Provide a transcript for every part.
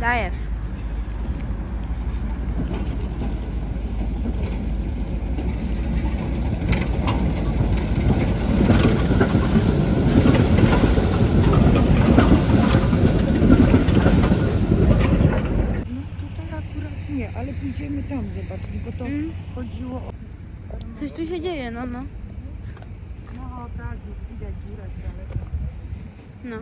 Dajesz. No nie, ale pójdziemy tam zobaczyć, bo to Mm. chodziło o... Coś tu się dzieje, no, no. No tak, już widać dziurę z daleka. No.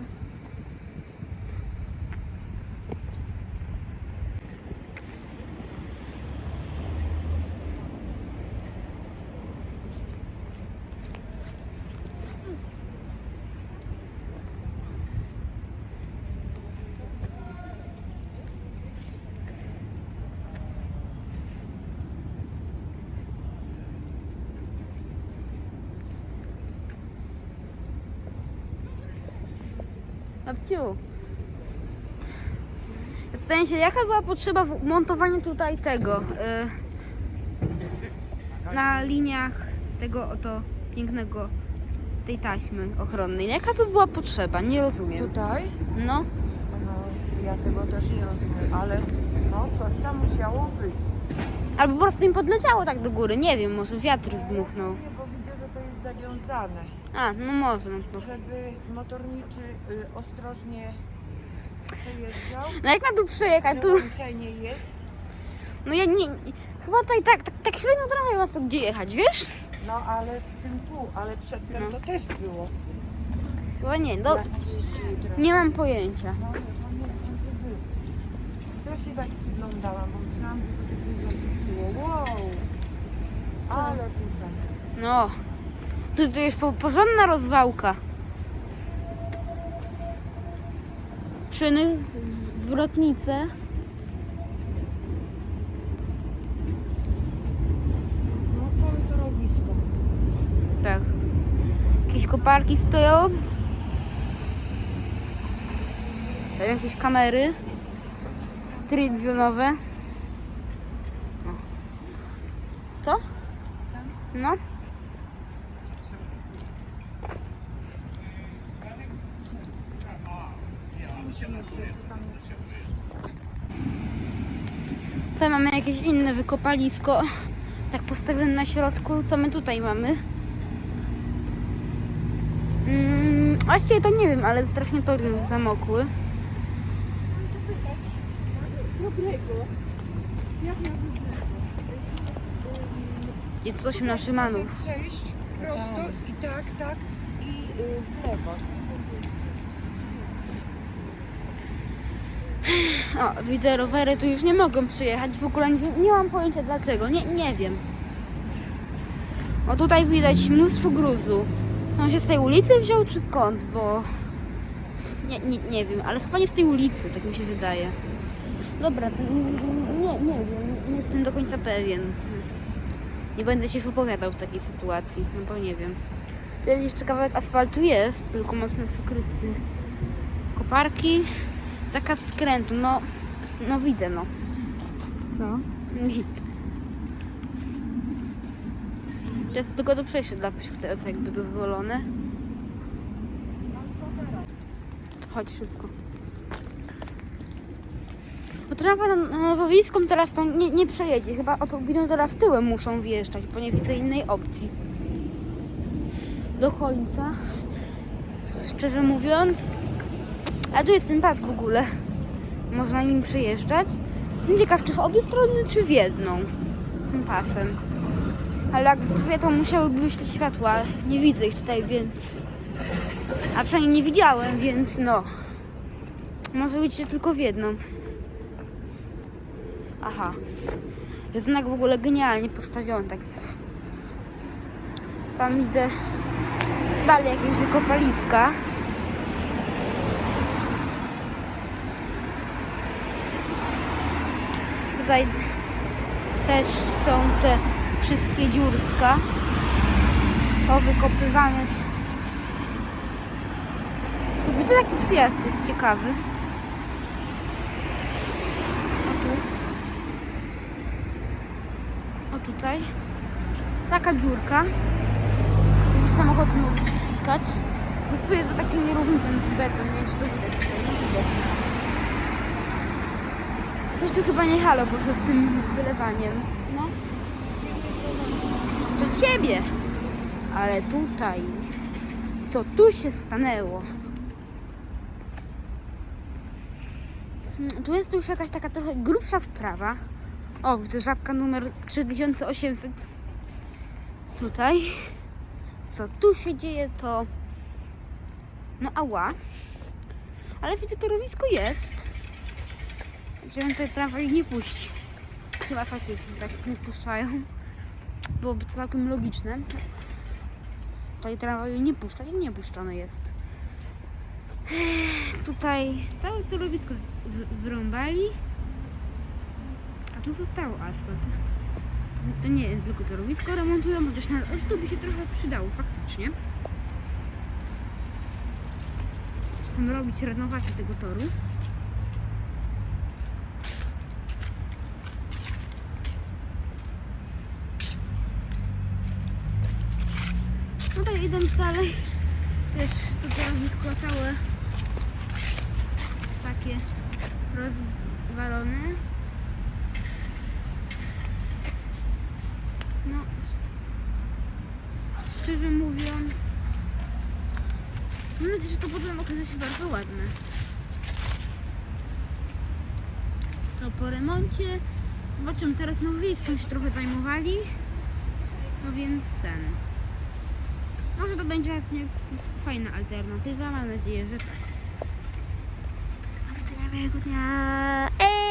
Babciu. Zastanawiam się, jaka była potrzeba w- montowania tutaj tego y, na liniach tego oto pięknego tej taśmy ochronnej. Jaka to była potrzeba? Nie rozumiem. Tutaj? No, No, ja tego też nie rozumiem, ale no coś tam musiało być. albo po prostu im podleciało tak do góry. Nie wiem, może wiatr zdmuchnął. Nie, bo widzę, że to jest zawiązane, A, no może. No, żeby motorniczy y, ostrożnie przejeżdżał. no jak na tu przejechać? Tu, Przełączenie jest. no ja nie, chyba tutaj tak, tak, tak średnio trochę ma to gdzie jechać, wiesz? No ale tym tu, ale przedtem No. to też było. Chyba nie, no, Jak teraz. nie mam pojęcia. No, ja pamiętam, że był. To się tak przyglądałam, bo myślałam, że to się coś zaczepiło. Wow! Ale tutaj. No, tu, tu jest po, porządna rozwałka. Szyny, z- zwrotnice. No całe to rowisko. Tak. Jakieś koparki stoją. Tam jakieś kamery. Street viewowe. O. Co? No. Musimy przed Tutaj mamy jakieś inne wykopalisko. Tak postawione na środku. Co my tutaj mamy? Mm, właściwie to nie wiem, ale strasznie tory zamokły. Dobrego. Jest 8 na Szymanów. Prosto i tak, tak i y, w lewo. O, widzę rowery, tu już nie mogą przyjechać. W ogóle nie, nie mam pojęcia dlaczego. Nie, nie wiem. O, tutaj widać mnóstwo gruzu. To on się z tej ulicy wziął, czy skąd? Bo... Nie, nie, nie wiem, ale chyba nie z tej ulicy, tak mi się wydaje. Dobra, to nie, nie wiem, nie jestem do końca pewien. Nie będę się wypowiadał w takiej sytuacji, no bo nie wiem. To jest jeszcze kawałek asfaltu jest, tylko mocno przykryty. Koparki, zakaz skrętu, no, no widzę, no. Co? Nic. To jest tylko do przejścia dla pieszych jakby dozwolone. Chodź szybko. Bo na Nowowiską teraz to nie, nie przejedzie. Chyba autobiny teraz tyłem muszą wjeżdżać, bo nie widzę innej opcji. Do końca. Szczerze mówiąc. A tu jest ten pas w ogóle. Można nim przejeżdżać. Jestem ciekaw, czy w obie strony, czy w jedną. Tym pasem. Ale jak w dwie, to musiałyby być te światła. Nie widzę ich tutaj, więc... A przynajmniej nie widziałem, więc no. Może być, że tylko w jedną. Aha. Jest znak w ogóle genialnie postawiony. Tak. Tam widzę dalej jakieś wykopaliska. Tutaj też są te wszystkie dziurska. O, wykopywane. się. Tu widzę taki przyjazd jest ciekawy. O tu. O tutaj. Taka dziurka. Już samochody mogą ściskać. Bo tu jest taki nierówny ten beton, nie? Czy to widać? Nie widać. Coś tu chyba nie halo, to z tym wylewaniem. No. Do ciebie. Ale tutaj. Co tu się stanęło? Hmm, Tu jest już jakaś taka trochę grubsza sprawa. O, widzę żabka numer 3800. Tutaj. Co tu się dzieje, to... No ała. Ale widzę, torowisko jest. Gdzie tutaj tramwaj nie puści. Chyba faktycznie tak nie puszczają. Byłoby to całkiem logiczne. Tutaj tramwaju nie puszcza i nie puszczone jest. Tutaj całe torowisko wyrąbali. A tu zostało asfalt. To nie tylko torowisko remontują, chociaż na, to by się trochę przydało faktycznie. Chcemy robić renowację tego toru. Idąc dalej, też to torowisko całe takie rozwalone. No, szczerze mówiąc, mam nadzieję, że to potem okaże się bardzo ładne. To po remoncie, zobaczymy, teraz nowowiejską się trochę zajmowali, no więc ten. Może to będzie właśnie fajna alternatywa, mam nadzieję, że tak. Miłego dnia. Ej!